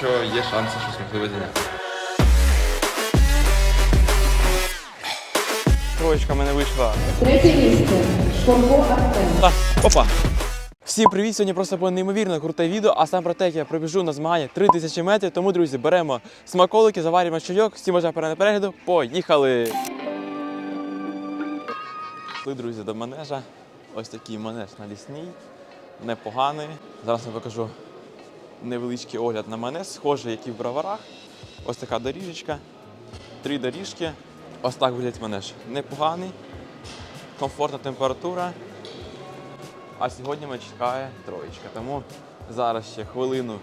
що є шанси щось можливе зайняти. Троєчка в мене вийшла. Третє місце. Шкурко Артем. Опа. Всім привіт! Сьогодні просто було неймовірно круте відео, а сам про те, як я пробіжу на змагання 3000 метрів. Тому, друзі, беремо смаколики, заварюємо чайок, всім бажаю перед перегляду. Поїхали! Йшли, друзі, до манежа. Ось такий манеж на лісній, непоганий. Зараз я покажу невеличкий огляд на манеж, схожий, як і в броварах. Ось така доріжечка, три доріжки. Ось так виглядає манеж. Непоганий, комфортна температура. А сьогодні мене чекає троєчка. Тому зараз ще хвилину,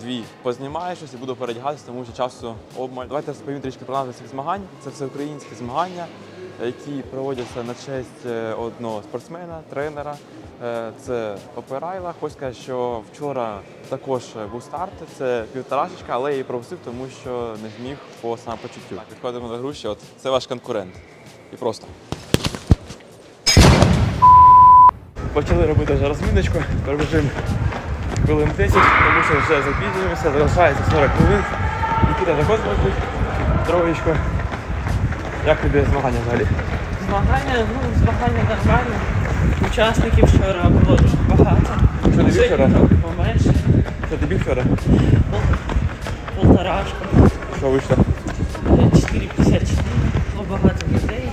дві познімаю щось і буду передягатися, тому що часу обмаль. Давайте розповім трішки про назву цих змагань. Це всеукраїнські змагання, які проводяться на честь е, одного спортсмена, тренера. Е, Це Операйла. Хочу сказати, що вчора також був старт. Це півторашечка, але її пропустив, тому що не зміг по самопочуттю. Так, Підходимо до груші. От це ваш конкурент. І просто. Почали робити вже розміночку, пробіжимо хвилин 10, тому що вже запізнюємося, залишається 40 хвилин. Нікіта також робить троєчку. Як тобі змагання взагалі? Змагання, ну, змагання нормально. Учасників вчора було дуже багато. Що тобі Сьогодні вчора? трохи поменше. Що тобі вчора? Пол- Полторашку. Що вийшло? 4,54. Було багато людей.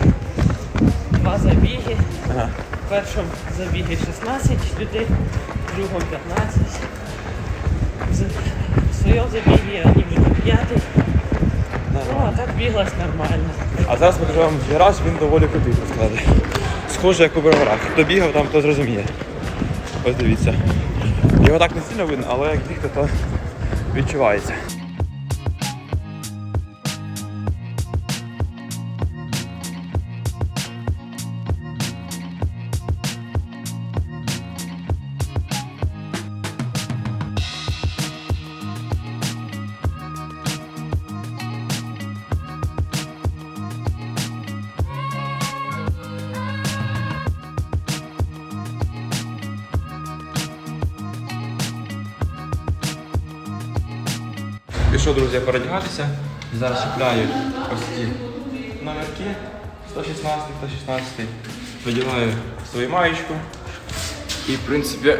Два забіги. Ага. В першому забігі 16 людей, в другому 15. В в своєму забігі один вже п'ятий. Ну, а так біглась нормально. А зараз покажу вам гараж, він доволі крутий, так сказати. Схоже, як у броварах. Хто бігав, там то зрозуміє. Ось дивіться. Його так не сильно видно, але як бігти, то відчувається. Пішов, друзі, передягатися. Зараз чіпляю ось ці номерки 116, 116. Видіваю свою маєчку. І, в принципі,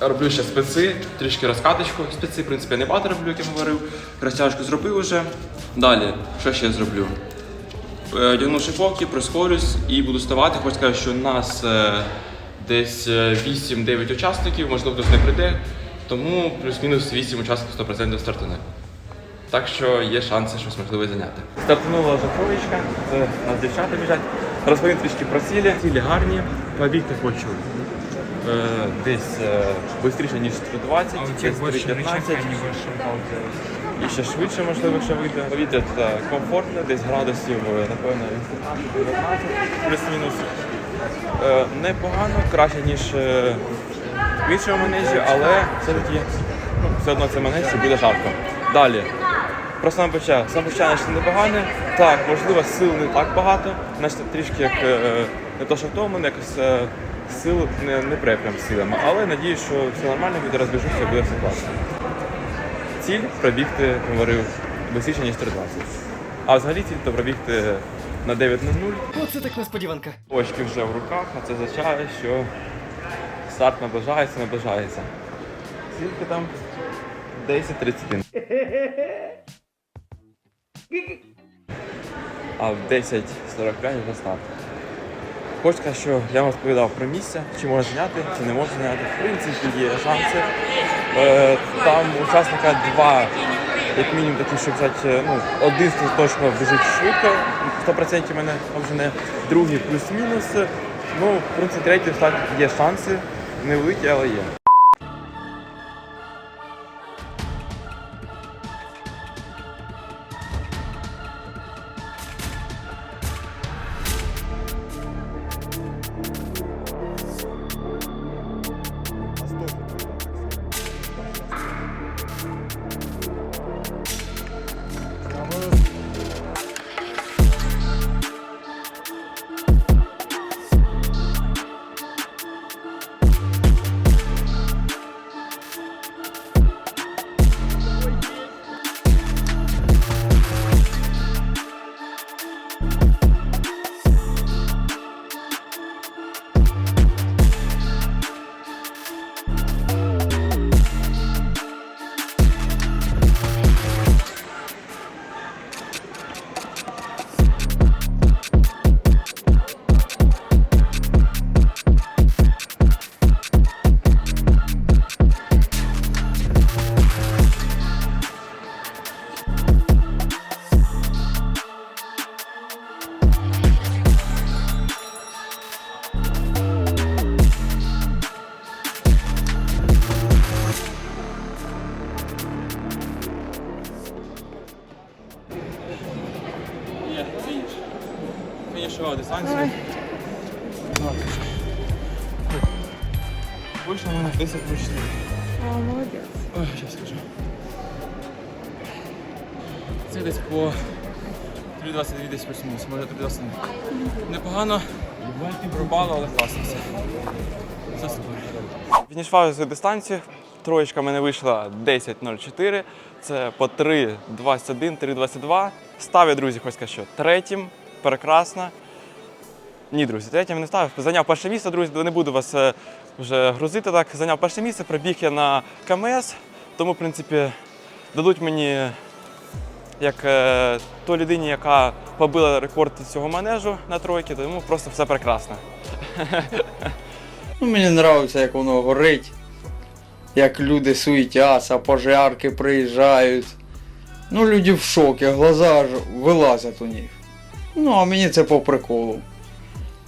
роблю ще специ, трішки розкаточку. Специ, в принципі, не багато роблю, як я говорив. Розтяжку зробив вже. Далі, що ще зроблю? Е, Одягну шиповки, прискорюсь і буду ставати. Хочу сказати, що у нас е, десь е, 8-9 учасників, можливо, хтось не прийде, тому плюс-мінус 8 учасників 100% стартане. Так що є шанси щось можливе зайняти. Стартанула вже це у нас дівчата біжать. Розповім трішки про цілі. Цілі гарні, побігти хочу е, десь е, швидше, ніж 320, десь 315. І ще швидше, можливо, якщо вийде. Повітря тут е, комфортне, десь градусів, е, напевно, 19, плюс-мінус. Е, Непогано, краще, ніж е, в іншому манежі, але все-таки ну, все одно це манеж і буде жарко. Далі. Про самопочаття. Самопочаття ще непогане. Так, можливо, сил не так багато. Значить, трішки як е, не то, що втомлений, якось е, сил не, не прям силами. Але надіюсь, що все нормально, буде розбіжуся, буде все класно. Ціль пробігти, говорив, швидше, ніж 320. А взагалі ціль то пробігти на 9.00. Оце так несподіванка. Очки вже в руках, а це означає, що старт наближається, наближається. Скільки там? 10.31. А в 10.45 вже старт. Хочу сказати, що я вам розповідав про місце, чи можна зняти, чи не можна зняти. В принципі, є шанси. Е, там учасника два, як мінімум такі, що взяти, е, ну, один точно біжить швидко, 100% мене обжене, другий плюс-мінус. Ну, в принципі, третій так є шанси, невеликі, але. Є, 10 плюс 4. О, молодець. Ой, зараз скажу. Це десь по 3,22 десь плюс-мінус, може 3,20. Непогано, пробало, але класно все. Все супер. Фінішував за дистанцію. Троєчка в мене вийшла 10.04. Це по 3.21, 3.22. Став я, друзі, хоч сказати, що третім. Прекрасно. Ні, друзі, третім не став. Зайняв перше місце, друзі, не буду вас е, вже грузити так. Зайняв перше місце, прибіг я на КМС, тому, в принципі, дадуть мені як е, той людині, яка побила рекорд цього манежу на тройки, тому просто все прекрасно. Ну, мені подобається, як воно горить, як люди суетяться, пожарки приїжджають. Ну, люди в шокі, глаза вилазять у них. Ну, а мені це по приколу.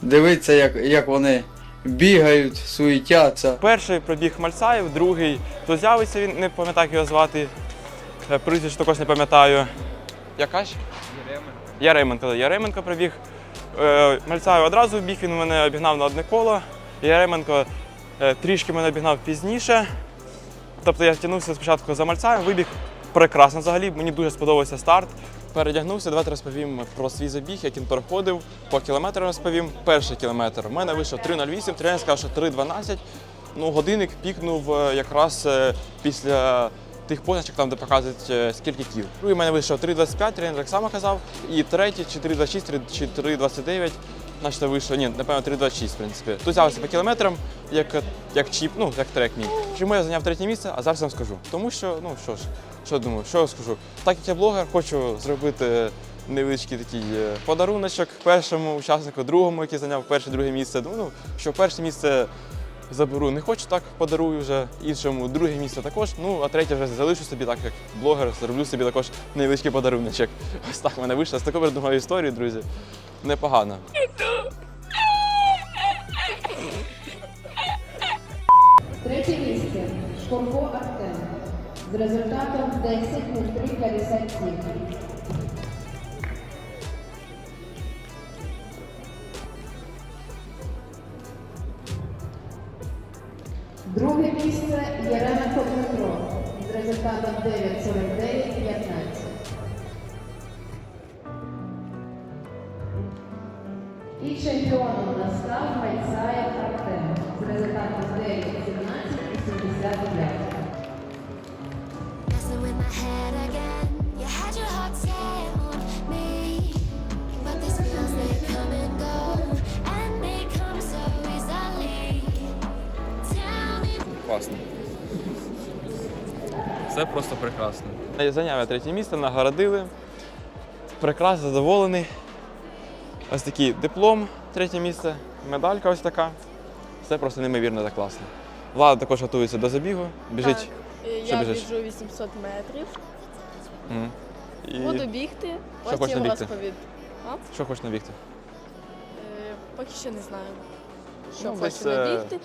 Дивитися, як, як вони бігають, суетяться. Перший пробіг Мальцаєв, другий то з'явиться він, не пам'ятаю, як його звати. Е, Прізвище також не пам'ятаю. Яка ж? Яременко. Яременко прибіг. Е, Мальцаєв одразу біг, він мене обігнав на одне коло. Яременко е, трішки мене обігнав пізніше. Тобто я тягнувся спочатку за Мальцаєм, вибіг прекрасно взагалі. Мені дуже сподобався старт. Передягнувся, давайте розповім про свій забіг, як він проходив. По кілометрам розповім. Перший кілометр. У мене вийшов 3.08, тренер сказав, що 3.12. Ну, годинник пікнув е, якраз е, після тих позначок, там, де показують е, скільки кіл. Другий в мене вийшов 3.25, тренер так само казав. І третій, чи 3.26, чи 3.29. Значить, вийшло, ні, напевно, 3.26, в принципі. Тут взявся по кілометрам, як, як чіп, ну, як трек мій. Чому я зайняв третє місце, а зараз вам скажу. Тому що, ну що ж, що думаю, що я скажу? Так як я блогер, хочу зробити невеличкий такий е, подаруночок першому учаснику, другому, який зайняв перше, друге місце. Ну, що перше місце заберу не хочу, так подарую вже іншому, друге місце також. Ну, а третє вже залишу собі, так як блогер, зроблю собі також невеличкий подаруночок. Ось так мене вийшло. З такою придумав історію, друзі. Непогано. Третє місце. Шкурко Артем. З результатом 10.03.57. Друге місце Єременко Дмитро з результатом 9.49.15. І чемпіоном у нас став Майцаєв Артем з результатом 9.17 і 75. Класно. Це просто прекрасно. Я Зайняв я третє місце, нагородили. Прекрасно задоволений. Ось такий диплом, третє місце, медалька ось така. Все просто неймовірно так класно. Влада також готується до забігу, біжить. Так, я біжиш? біжу 800 метрів. М. І Буду бігти, Що хочеш потім набігти? розповід. А? що хочеш набігти? Е, Поки що не знаю, що Ну, хочу десь, е, набігти.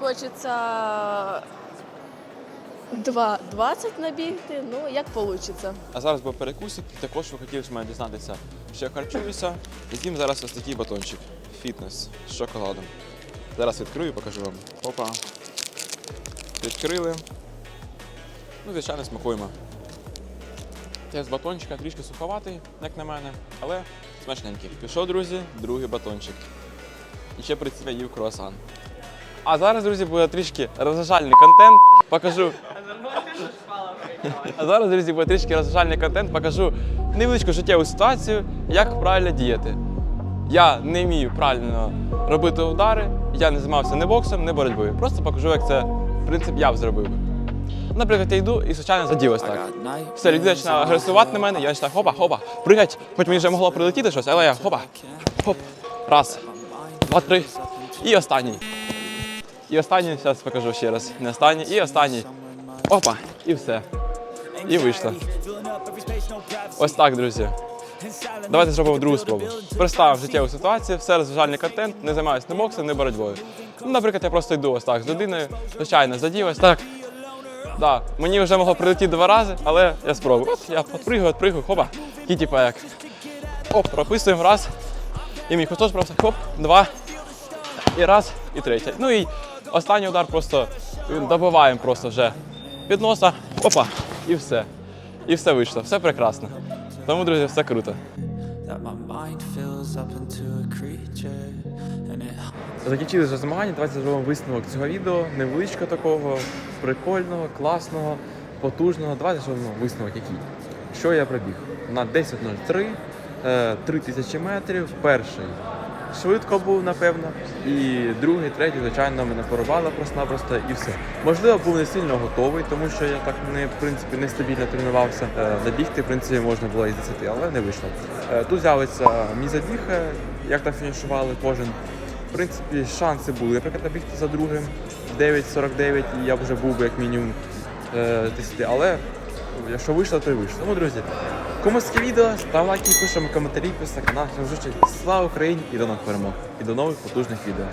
Хочеться 2.20 набігти, ну як вийде. А зараз був перекусик, і також ви хотіли мене дізнатися, що я харчуюся. І з'їм зараз ось такий батончик. Фітнес з шоколадом. Зараз відкрию і покажу вам. Опа. Відкрили. Ну, звичайно, смакуємо. Тест батончика трішки суховатий, як на мене, але смачненький. Пішов, друзі, другий батончик. І ще при цьому їв круасан. А зараз, друзі, буде трішки розважальний контент. Покажу. А зараз, друзі, буде трішки розважальний контент. Покажу невеличку життєву ситуацію, як правильно діяти. Я не вмію правильно робити удари, я не займався ні боксом, ні боротьбою. Просто покажу, як це, в принципі, я б зробив. Наприклад, я йду і, звичайно, задів ось так. Все, людина починає агресувати на мене, я починаю хопа, хопа, пригать. Хоч мені вже могло прилетіти щось, але я хопа, хоп, раз, два, три. І останній. І останній, зараз покажу ще раз. Не останній, і останній. Опа, і все. І вийшло. Ось так, друзі. Давайте зробимо другу спробу. Представимо життєву ситуацію, все розважальний контент, не займаюся ні боксом, ні боротьбою. Ну, наприклад, я просто йду ось так з людиною, звичайно, задів ось так. Да, мені вже могло прилетіти два рази, але я спробую. От я підпригую, відпригую, хопа. І типа як. Оп, прописуємо раз. І мій хвостос просто хоп, два. І раз, і третє. Ну і останній удар просто добиваємо просто вже під носа. Опа, і все. І все вийшло, все прекрасно. Тому, друзі, все круто. Закінчили вже змагання. Давайте зробимо висновок цього відео. Невеличко такого, прикольного, класного, потужного. Давайте зробимо висновок який. Що я пробіг? На 10.03, е, 3000 метрів. Перший швидко був, напевно. І другий, третій, звичайно, мене порвало просто-напросто і все. Можливо, був не сильно готовий, тому що я так не в принципі нестабільно тренувався. Е, Забігти, в принципі, можна було і з 10, але не вийшло. Е, Тут з'явиться мій забіг, е, як там фінішували кожен. В принципі, шанси були. Наприклад, бігти за другим 9.49, і я вже був би як мінімум е, 10. Але якщо вийшло, то й вийшло. Тому, друзі, комусь таке відео, став лайки, пишемо коментарі, писати канал. Слава Україні і до нових перемог. І до нових потужних відео.